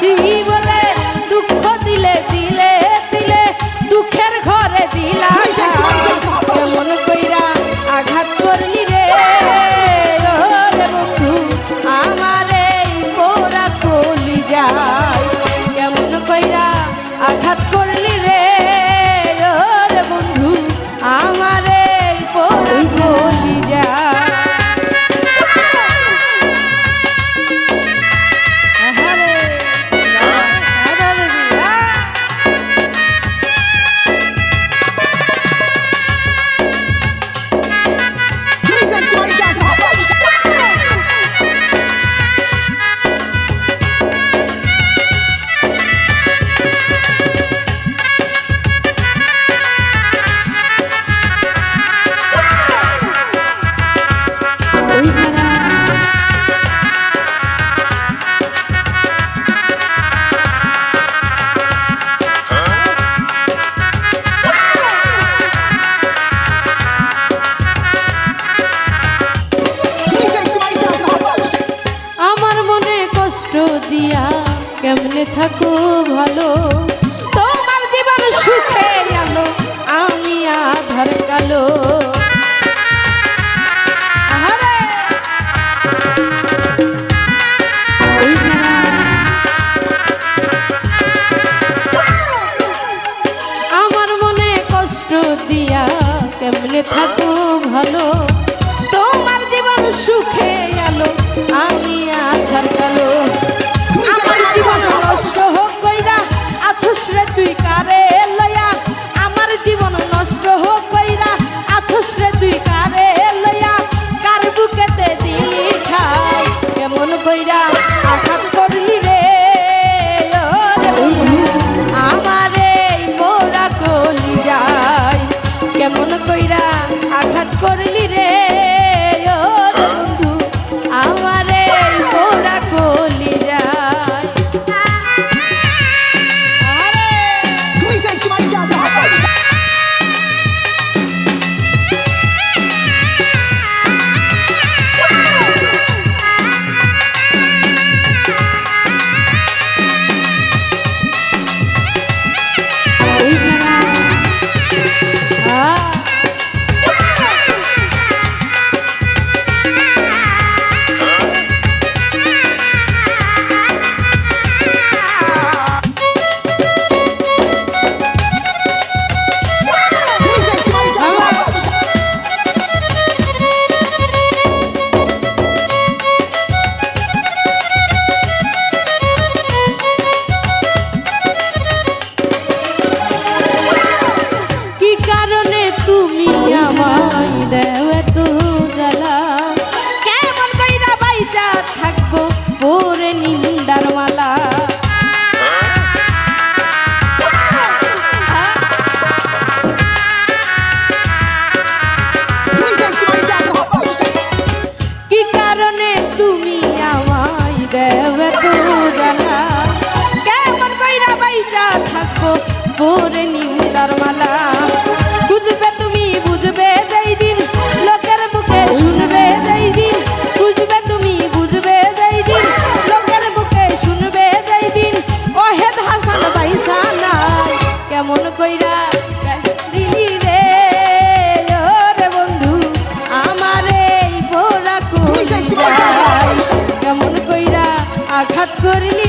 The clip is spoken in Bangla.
去。ওরে নিন্দার মালা। বুঝবে তুমি বুঝবে যেই দিন লোকের বুকে শুনবে যেই দিন। বুঝবে তুমি বুঝবে যেই দিন লোকের বুকে শুনবে যেই দিন। ওহেদ হাসান বাইসা নাই কেমন কইরা আঘাত করিলি